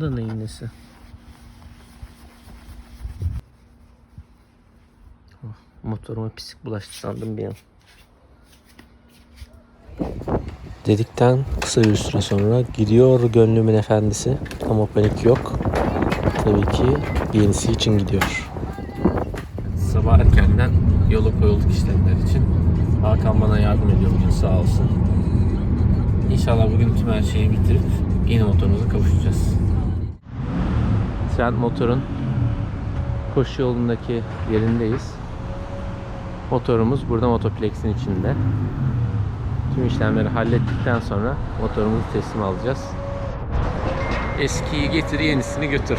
Neyse. Oh, Motoruma pislik bulaştı sandım bir an. Dedikten kısa bir süre sonra gidiyor gönlümün efendisi ama panik yok. Tabii ki yenisi için gidiyor. Sabah erkenden yola koyulduk işlemler için. Hakan bana yardım ediyor bugün sağ olsun. İnşallah bugün tüm her şeyi bitirip yeni motorumuza kavuşacağız. Trend Motor'un koşu yolundaki yerindeyiz. Motorumuz burada Motoplex'in içinde. Tüm işlemleri hallettikten sonra motorumuzu teslim alacağız. Eskiyi getir, yenisini götür.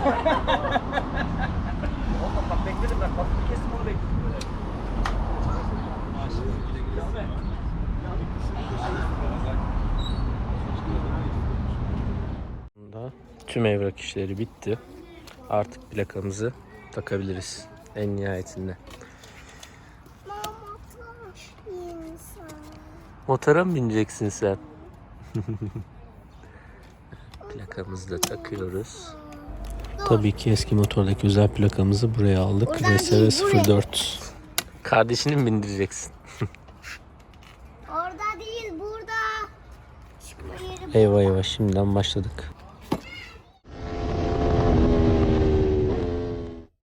Da tüm evrak işleri bitti. Artık plakamızı takabiliriz en nihayetinde. Motora mı bineceksin sen? Plakamızı da takıyoruz. Tabii ki eski motordaki özel plakamızı buraya aldık. RSV değil, buraya. 04. Kardeşini mi bindireceksin? Orada değil burada. Eyvah eyvah şimdiden başladık.